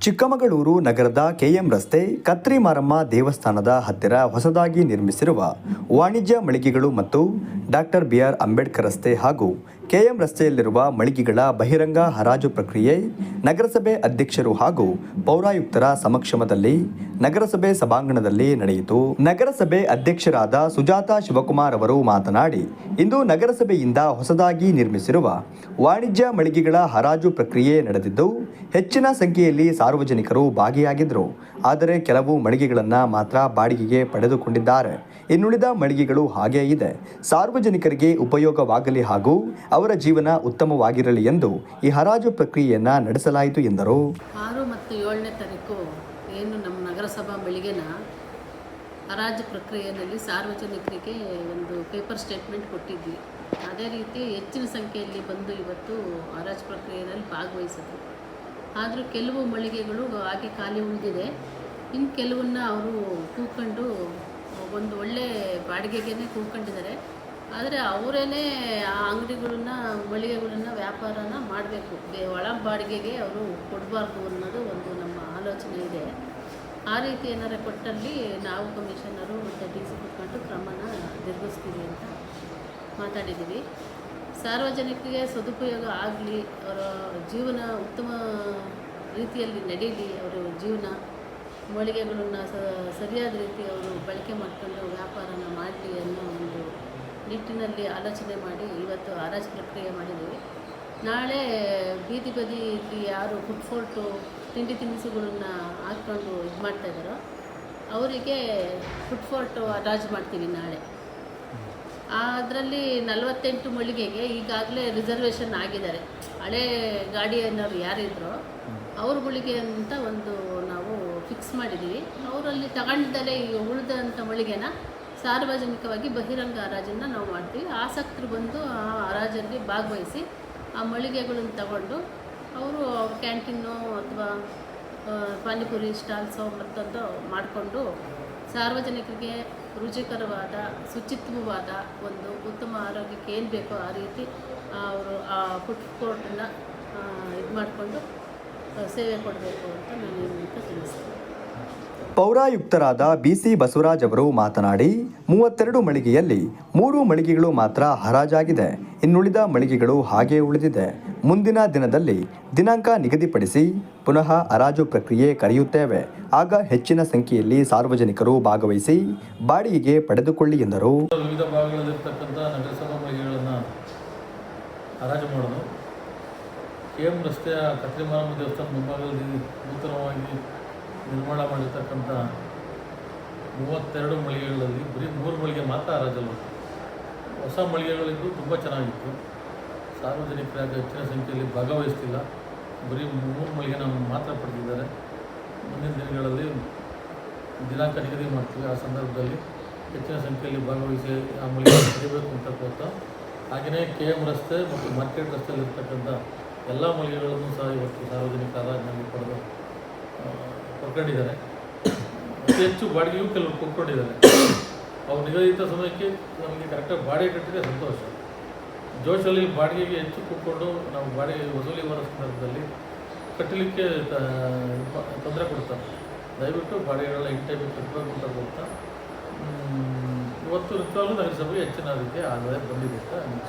ಚಿಕ್ಕಮಗಳೂರು ನಗರದ ಕೆಎಂ ರಸ್ತೆ ಕತ್ರಿ ಮಾರಮ್ಮ ದೇವಸ್ಥಾನದ ಹತ್ತಿರ ಹೊಸದಾಗಿ ನಿರ್ಮಿಸಿರುವ ವಾಣಿಜ್ಯ ಮಳಿಗೆಗಳು ಮತ್ತು ಡಾಕ್ಟರ್ ಬಿಆರ್ ಅಂಬೇಡ್ಕರ್ ರಸ್ತೆ ಹಾಗೂ ಕೆಎಂ ರಸ್ತೆಯಲ್ಲಿರುವ ಮಳಿಗೆಗಳ ಬಹಿರಂಗ ಹರಾಜು ಪ್ರಕ್ರಿಯೆ ನಗರಸಭೆ ಅಧ್ಯಕ್ಷರು ಹಾಗೂ ಪೌರಾಯುಕ್ತರ ಸಮಕ್ಷಮದಲ್ಲಿ ನಗರಸಭೆ ಸಭಾಂಗಣದಲ್ಲಿ ನಡೆಯಿತು. ನಗರಸಭೆ ಅಧ್ಯಕ್ಷರಾದ ಸುಜಾತಾ ಶಿವಕುಮಾರ್ ಅವರು ಮಾತನಾಡಿ, ಇಂದು ನಗರಸಭೆಯಿಂದ ಹೊಸದಾಗಿ ನಿರ್ಮಿಸಿರುವ ವಾಣಿಜ್ಯ ಮಳಿಗೆಗಳ ಹರಾಜು ಪ್ರಕ್ರಿಯೆ ನಡೆದಿದ್ದು, ಹೆಚ್ಚಿನ ಸಂಖ್ಯೆಯಲ್ಲಿ ಸಾರ್ವಜನಿಕರು ಭಾಗಿಯಾಗಿದ್ದರು. ಆದರೆ ಕೆಲವು ಮಳಿಗೆಗಳನ್ನು ಮಾತ್ರ ಬಾಡಿಗೆಗೆ ಪಡೆದುಕೊಂಡಿದ್ದಾರೆ. ಇನ್ನುಳಿದ ಮಳಿಗೆಗಳು ಹಾಗೇ ಇದೆ. ಸಾರ್ವಜನಿಕರಿಗೆ ಉಪಯೋಗವಾಗಲಿ ಹಾಗೂ ಅವರ ಜೀವನ ಉತ್ತಮವಾಗಿರಲಿ ಎಂದು ಈ ಹರಾಜು ಪ್ರಕ್ರಿಯೆಯನ್ನು ನಡೆಸಲಾಯಿತು ಎಂದರು. ಆರು ಮತ್ತು ಏಳನೇ ತಾರೀಕು ಏನು ನಮ್ಮ ನಗರಸಭಾ ಬೆಳಿಗ್ಗೆನ ಹರಾಜು ಪ್ರಕ್ರಿಯೆಯಲ್ಲಿ ಸಾರ್ವಜನಿಕರಿಗೆ ಒಂದು ಪೇಪರ್ ಸ್ಟೇಟ್ಮೆಂಟ್ ಕೊಟ್ಟಿದ್ವಿ. ಅದೇ ರೀತಿ ಹೆಚ್ಚಿನ ಸಂಖ್ಯೆಯಲ್ಲಿ ಬಂದು ಇವತ್ತು ಹರಾಜು ಪ್ರಕ್ರಿಯೆಯಲ್ಲಿ ಭಾಗವಹಿಸಿದ್ರು. ಆದರೂ ಕೆಲವು ಮಳಿಗೆಗಳು ಹಾಗೆ ಖಾಲಿ ಉಳಿದಿದೆ. ಇನ್ನು ಕೆಲವನ್ನ ಅವರು ಕೂಕೊಂಡು ಒಂದು ಒಳ್ಳೆ ಬಾಡಿಗೆಗೇ ಕೂತ್ಕೊಂಡಿದ್ದಾರೆ. ಆದರೆ ಅವರೇ ಆ ಅಂಗಡಿಗಳನ್ನ, ಮಳಿಗೆಗಳನ್ನ, ವ್ಯಾಪಾರನ ಮಾಡಬೇಕು. ಒಳ ಬಾಡಿಗೆಗೆ ಅವರು ಕೊಡಬಾರ್ದು ಅನ್ನೋದು ಒಂದು ನಮ್ಮ ಆಲೋಚನೆ ಇದೆ. ಆ ರೀತಿ ಏನಾರು ಕೊಟ್ಟಲ್ಲಿ ನಾವು ಕಮಿಷನರು ಮತ್ತು ಡಿ ಸಿ ಕುತ್ಕೊಂಡು ಕ್ರಮನ ಜರುಗಿಸ್ತೀವಿ ಅಂತ ಮಾತಾಡಿದ್ದೀವಿ. ಸಾರ್ವಜನಿಕರಿಗೆ ಸದುಪಯೋಗ ಆಗಲಿ, ಅವರ ಜೀವನ ಉತ್ತಮ ರೀತಿಯಲ್ಲಿ ನಡೀಲಿ, ಅವರ ಜೀವನ, ಮಳಿಗೆಗಳನ್ನು ಸರಿಯಾದ ರೀತಿ ಅವರು ಬಳಕೆ ಮಾಡಿಕೊಂಡು ವ್ಯಾಪಾರನ ಮಾಡಲಿ ಅನ್ನೋ ನಿಟ್ಟಿನಲ್ಲಿ ಆಲೋಚನೆ ಮಾಡಿ, ಇವತ್ತು ಹರಾಜು ಪ್ರಕ್ರಿಯೆ ಮಾಡಿದ್ದೀವಿ. ನಾಳೆ ಬೀದಿ ಬದಿಯಲ್ಲಿ ಯಾರು ಫುಡ್ ಫೋರ್ಟು ತಿಂಡಿ ತಿನಿಸುಗಳನ್ನ ಹಾಕ್ಕೊಂಡು ಇದು ಮಾಡ್ತಾಯಿದ್ದಾರೋ ಅವರಿಗೆ ಫುಡ್ ಫೋರ್ಟು ಹರಾಜು ಮಾಡ್ತೀವಿ ನಾಳೆ. ಅದರಲ್ಲಿ ನಲವತ್ತೆಂಟು ಮಳಿಗೆಗೆ ಈಗಾಗಲೇ ರಿಸರ್ವೇಷನ್ ಆಗಿದ್ದಾರೆ. ಹಳೆ ಗಾಡಿ ಯಾರಿದ್ರು ಅವ್ರ ಅವ್ರಗಳಿಗೆ ಅಂತ ಒಂದು ನಾವು ಫಿಕ್ಸ್ ಮಾಡಿದ್ದೀವಿ. ಅವರಲ್ಲಿ ತಗೊಂಡಲ್ಲೇ ಈಗ ಉಳಿದಂಥ ಮಳಿಗೆನ ಸಾರ್ವಜನಿಕವಾಗಿ ಬಹಿರಂಗ ಹರಾಜನ್ನು ನಾವು ಮಾಡ್ತೀವಿ. ಆಸಕ್ತರು ಬಂದು ಆ ಹರಾಜಲ್ಲಿ ಭಾಗವಹಿಸಿ ಆ ಮಳಿಗೆಗಳನ್ನು ತಗೊಂಡು ಅವರು ಕ್ಯಾಂಟೀನು ಅಥವಾ ಪಾನಿಪುರಿ ಸ್ಟಾಲ್ಸು ಮತ್ತೊಂದು ಮಾಡಿಕೊಂಡು ಸಾರ್ವಜನಿಕರಿಗೆ ರುಚಿಕರವಾದ, ಶುಚಿತ್ವವಾದ ಒಂದು ಉತ್ತಮ ಆರೋಗ್ಯಕ್ಕೆ ಏನು ಬೇಕೋ ಆ ರೀತಿ ಅವರು ಆ ಫುಡ್ ಕೋರ್ಟನ್ನು ಇದು ಮಾಡಿಕೊಂಡು ಸೇವೆ ಕೊಡಬೇಕು ಅಂತ ನಾನು ತಿಳಿಸ್ತೀನಿ. ಪೌರಾಯುಕ್ತರಾದ ಬಿಸಿ ಬಸವರಾಜ್ ಅವರು ಮಾತನಾಡಿ, ಮೂವತ್ತೆರಡು ಮಳಿಗೆಯಲ್ಲಿ ಮೂರು ಮಳಿಗೆಗಳು ಮಾತ್ರ ಹರಾಜಾಗಿದೆ. ಇನ್ನುಳಿದ ಮಳಿಗೆಗಳು ಹಾಗೆ ಉಳಿದಿದೆ. ಮುಂದಿನ ದಿನದಲ್ಲಿ ದಿನಾಂಕ ನಿಗದಿಪಡಿಸಿ ಪುನಃ ಹರಾಜು ಪ್ರಕ್ರಿಯೆ ಕರೆಯುತ್ತೇವೆ. ಆಗ ಹೆಚ್ಚಿನ ಸಂಖ್ಯೆಯಲ್ಲಿ ಸಾರ್ವಜನಿಕರು ಭಾಗವಹಿಸಿ ಬಾಡಿಗೆಗೆ ಪಡೆದುಕೊಳ್ಳಿ ಎಂದರು. ವಿವಿಧ ಭಾಗಗಳಲ್ಲಿರ್ತಕ್ಕಂಥ ನಗರಸಭಾ ಮಳಿಗೆಗಳನ್ನು ಹರಾಜು ಮಾಡೋದು. ಕೆ ರಸ್ತೆಯ ಕತ್ರಿಮಾರಮ್ಮ ದೇವಸ್ಥಾನ ಮುಂಭಾಗದಲ್ಲಿ ನೂತನವಾಗಿ ನಿರ್ಮಾಣ ಮಾಡಿರ್ತಕ್ಕಂಥ ಮೂವತ್ತೆರಡು ಮಳಿಗೆಗಳಲ್ಲಿ, ಬರೀ ಮೂರು ಮಳಿಗೆ ಮಾತ್ರ ಹರಾಜಲ್ಲ ಹೊಸ ಮಳಿಗೆಗಳಿದ್ದು ತುಂಬ ಚೆನ್ನಾಗಿತ್ತು. ಸಾರ್ವಜನಿಕರಾಗಿ ಹೆಚ್ಚಿನ ಸಂಖ್ಯೆಯಲ್ಲಿ ಭಾಗವಹಿಸ್ತಿಲ್ಲ. ಬರೀ ಮೂರು ಮಳಿಗೆ ಮಾತ್ರ ಪಡೆದಿದ್ದಾರೆ. ಮುಂದಿನ ದಿನಗಳಲ್ಲಿ ದಿನಾಂಕ ನಿಗದಿ ಮಾಡ್ತೀವಿ. ಆ ಸಂದರ್ಭದಲ್ಲಿ ಹೆಚ್ಚಿನ ಸಂಖ್ಯೆಯಲ್ಲಿ ಭಾಗವಹಿಸಿ ಆ ಮಳಿಗೆ ಪಡಿಬೇಕು ಅಂತ ಕೋರ್ತಾ, ಹಾಗೆಯೇ ಕೆ ಎಂ ರಸ್ತೆ ಮತ್ತು ಮಾರ್ಕೆಟ್ ರಸ್ತೆಯಲ್ಲಿರ್ತಕ್ಕಂಥ ಎಲ್ಲ ಮಳಿಗೆಗಳನ್ನು ಸಹ ಇವತ್ತು ಸಾರ್ವಜನಿಕ ಆರಾಧನೆಯಲ್ಲಿ ಪಡೆದು ಆ, ಪಡ್ಕೊಂಡಿದ್ದಾರೆ ಅತಿ ಹೆಚ್ಚು ಬಾಡಿಗೆಯೂ ಕೆಲವರು ಕೊಟ್ಕೊಂಡಿದ್ದಾರೆ. ಅವ್ರು ನಿಗದಿತ ಸಮಯಕ್ಕೆ ನಮಗೆ ಕರೆಕ್ಟಾಗಿ ಬಾಡಿಗೆ ಕಟ್ಟಿದ್ರೆ ಸಂತೋಷ. ಜೋಶಲ್ಲಿ ಬಾಡಿಗೆಗೆ ಹೆಚ್ಚು ಕೂತ್ಕೊಂಡು ನಾವು ಬಾಡಿಗೆ ವಸೂಲಿ ಬರೋ ಸಂದರ್ಭದಲ್ಲಿ ಕಟ್ಟಲಿಕ್ಕೆ ತೊಂದರೆ ಕೊಡ್ತಾರೆ. ದಯವಿಟ್ಟು ಬಾಡಿಗೆಗಳ ಇನ್ ಟೈಮಿಗೆ ಕಟ್ಟಬೇಕು ಅಂತ ಕೊಡ್ತಾ ಇವತ್ತು ನಿಜವಾಗ್ಲೂ ನಗರಸಭೆಗೆ ಹೆಚ್ಚಿನ ರೀತಿಯ ಆದಾಯ ಬಂದಿದೆ ಅಂತ